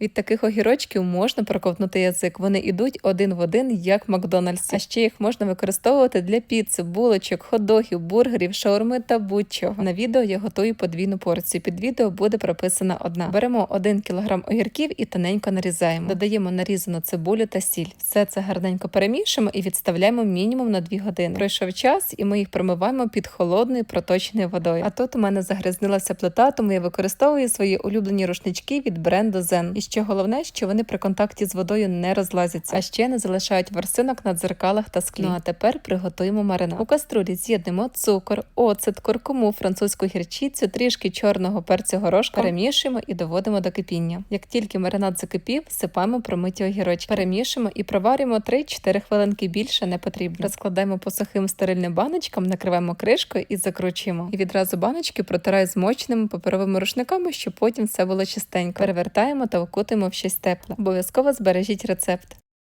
Від таких огірочків можна проковтнути язик. Вони ідуть один в один, як Макдональдс. А ще їх можна використовувати для піци, булочок, хот-догів, бургерів, шаурми та будь-чого. На відео я готую подвійну порцію. Під відео буде прописана одна. Беремо 1 кг огірків і тоненько нарізаємо. Додаємо нарізану цибулю та сіль. Все це гарненько перемішуємо і відставляємо мінімум на 2 години. Пройшов час, і ми їх промиваємо під холодною проточною водою. А тут у мене загрязнилася плита, тому я використовую свої улюблені рушнички від бренду Zen. Ще головне, що вони при контакті з водою не розлазяться, а ще не залишають ворсинок на дзеркалах та склі. Ну а тепер приготуємо маринад. У каструлі з'єднемо цукор, оцет, куркуму, французьку гірчицю, трішки чорного перцю горошка, перемішуємо і доводимо до кипіння. Як тільки маринад закипів, всипаємо промиті огірочки, перемішуємо і проварюємо 3-4 хвилинки більше не потрібно. Розкладаємо по сухим стерильним баночкам, накриваємо кришкою і закручуємо. І відразу баночки протираю змоченими паперовими рушниками, щоб потім все було чистенько. Перевертаємо та окутуємо в щось тепле. Обов'язково збережіть рецепт.